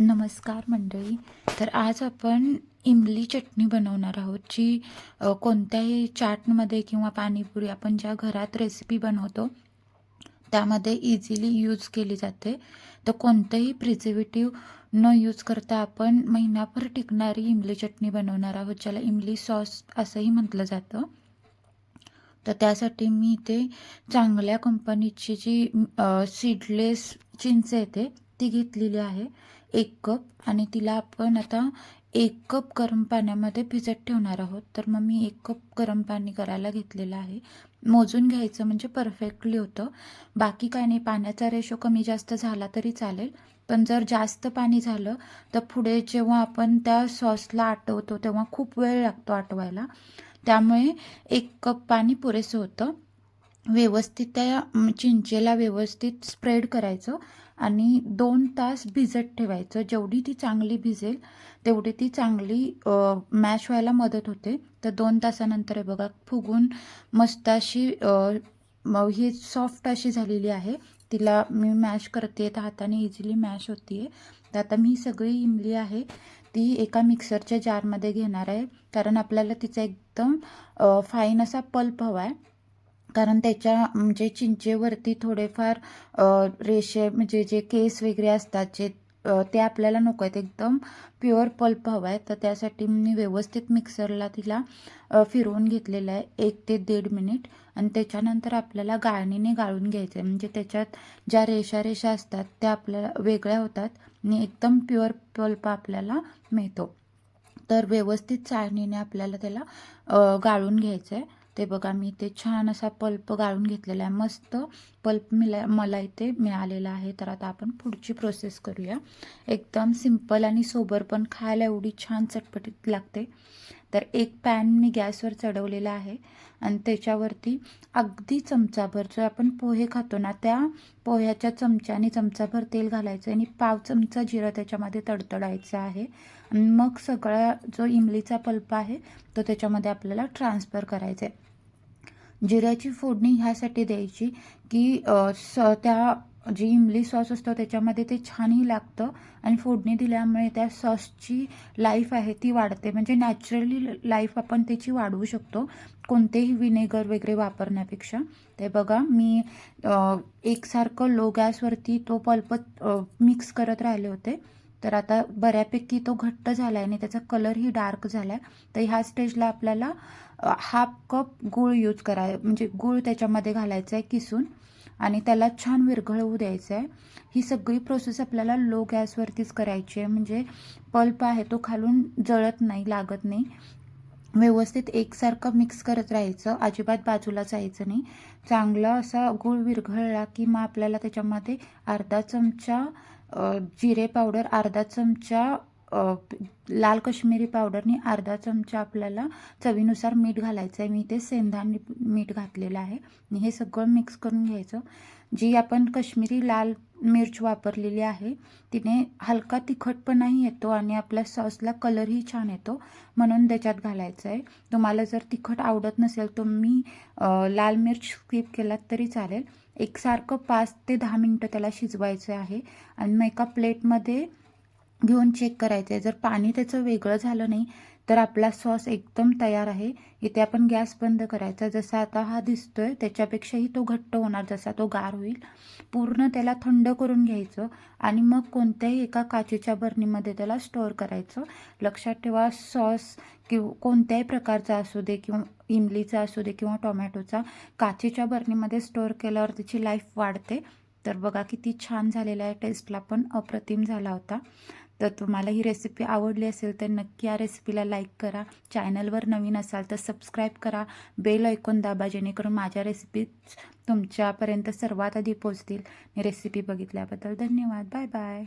नमस्कार मंडळी. तर आज आपण इमली चटणी बनवणार आहोत जी कोणत्याही चाटमध्ये किंवा पाणीपुरी आपण ज्या घरात रेसिपी बनवतो त्यामध्ये इझिली यूज केली जाते. तर कोणतंही प्रिझर्वेटिव्ह न यूज करता आपण महिनाभर टिकणारी इमली चटणी बनवणार आहोत ज्याला इमली सॉस असंही म्हटलं जातं. तर त्यासाठी मी इथे चांगल्या कंपनीची जी सीडलेस चिंच येते ती घेतलेली आहे. एक कप आणि तिला आपण आता एक कप गरम पाण्यामध्ये भिजत ठेवणार आहोत. तर मग मी एक कप गरम पाणी करायला घेतलेलं आहे. मोजून घ्यायचं म्हणजे परफेक्टली होतं. बाकी काय नाही पाण्याचा रेशो कमी जास्त झाला तरी चालेल. पण जर जास्त पाणी झालं तर पुढे जेव्हा आपण त्या सॉसला आटवतो तेव्हा खूप वेळ लागतो आटवायला. त्यामुळे एक कप पाणी पुरेसं होतं. व्यवस्थित त्या चिंचेला व्यवस्थित स्प्रेड करायचं. आणि दोन तास भिजत ठेवायचं. जेवढी ती चांगली भिजेल तेवढी ती चांगली मॅश व्हायला मदत होते. तर दोन तासानंतर हे बघा फुगून मस्त अशी ही सॉफ्ट अशी झालेली आहे. तिला मी मॅश करते तर हाताने इझिली मॅश होती आहे तर आता मी सगळी इमली आहे ती एका मिक्सरच्या जारमध्ये घेणार आहे. कारण आपल्याला तिचा एकदम फाईन असा पल्प हवा आहे कारण त्याच्या म्हणजे चिंचेवरती थोडेफार रेषे म्हणजे जे केस वगैरे असतात जे ते आपल्याला नको आहेत. एकदम प्युअर पल्प हवा आहे. तर त्यासाठी मी व्यवस्थित मिक्सरला तिला फिरवून घेतलेलं आहे. एक ते दीड मिनिट. आणि त्याच्यानंतर आपल्याला गाळणीने गाळून घ्यायचं आहे म्हणजे त्याच्यात ज्या रेषा रेषा असतात त्या आपल्याला वेगळ्या होतात. आणि एकदम प्युअर पल्प आपल्याला मिळतो. तर व्यवस्थित चाळणीने आपल्याला त्याला गाळून घ्यायचं आहे ते बघा मी ते छान असा पल्प गाळून घेतलेला आहे. मस्त पल्प मिला मला इथे मिळालेला आहे. तर आता आपण पुढची प्रोसेस करूया. एकदम सिंपल आणि सोबर पण खायला एवढी छान चटपटीत लागते. तर एक पॅन मी गॅसवर चढवलेला आहे आणि त्याच्यावरती अगदी चमचाभर जो आपण पोहे खातो ना त्या पोह्याच्या चमच्याने चमचाभर तेल घालायचं आणि पाव चमचा जिरं त्याच्यामध्ये तडतडायचं आहे. आणि मग सगळा जो इमलीचा पल्प आहे तो त्याच्यामध्ये आपल्याला ट्रान्सफर करायचा आहे जिऱ्याची फोडणी ह्यासाठी द्यायची की स त्या जी इमली सॉस असतो त्याच्यामध्ये ते छानही लागतं आणि फोडणी दिल्यामुळे त्या सॉसची लाईफ आहे ती वाढते. म्हणजे नॅचरली लाईफ आपण त्याची वाढवू शकतो कोणतेही विनेगर वगैरे वापरण्यापेक्षा. ते बघा मी एकसारखं लो गॅसवरती तो पल्प मिक्स करत राहिले होते. तर आता बऱ्यापैकी तो घट्ट झाला आहे आणि त्याचा कलरही डार्क झाला आहे तर ह्या स्टेजला आपल्याला हाफ कप गूळ यूज कराय म्हणजे गूळ त्याच्यामध्ये घालायचं आहे किसून आणि त्याला छान विरघळवू द्यायचं आहे ही सगळी प्रोसेस आपल्याला लो गॅसवरतीच करायची आहे म्हणजे पल्प आहे तो खालून जळत नाही लागत नाही. व्यवस्थित एकसारखं मिक्स करत राहायचं. अजिबात बाजूला जायचं नाही. चांगला असा गूळ विरघळला की मग आपल्याला त्याच्यामध्ये अर्धा चमचा जिरे पावडर अर्धा चमचा अ, लाल कश्मीरी पावडरनी अर्धा चमचा आपल्याला चवीनुसार मीठ घालायचं आहे मी ते सेंधा मीठ घातलेलं आहे. आणि हे सगळं मिक्स करून घ्यायचं. जी आपण कश्मीरी लाल मिर्च वापरलेली आहे तिने हलका तिखटपणाही येतो आणि आपल्या सॉसला कलरही छान येतो. म्हणून त्याच्यात घालायचं आहे तुम्हाला जर तिखट आवडत नसेल तर मी लाल मिर्च स्किप केलात तरी चालेल. एकसारखं पाच ते दहा मिनटं त्याला शिजवायचं आहे. आणि मग एका प्लेटमध्ये घेऊन चेक करायचं आहे जर पाणी त्याचं वेगळं झालं नाही तर आपला सॉस एकदम तयार आहे. इथे आपण गॅस बंद करायचा. जसा आता हा दिसतो आहे त्याच्यापेक्षाही तो घट्ट होणार जसा तो गार होईल. पूर्ण त्याला थंड करून घ्यायचं आणि मग कोणत्याही एका काचेच्या बरणीमध्ये त्याला स्टोअर करायचं. लक्षात ठेवा सॉस किंवा कोणत्याही प्रकारचा असू दे किंवा इमलीचा असू दे किंवा टोमॅटोचा काचेच्या बरणीमध्ये स्टोअर केल्यावर त्याची लाईफ वाढते. तर बघा किती छान झालेला आहे. टेस्टला पण अप्रतिम झाला होता. तर तुम्हाला ही रेसिपी आवडली असेल तर नक्की या रेसिपीला लाईक करा. चॅनलवर नवीन असाल तर सबस्क्राईब करा. बेल ऐकून दाबा जेणेकरून माझ्या रेसिपीज तुमच्यापर्यंत सर्वात आधी पोचतील रेसिपी बघितल्याबद्दल धन्यवाद. Bye bye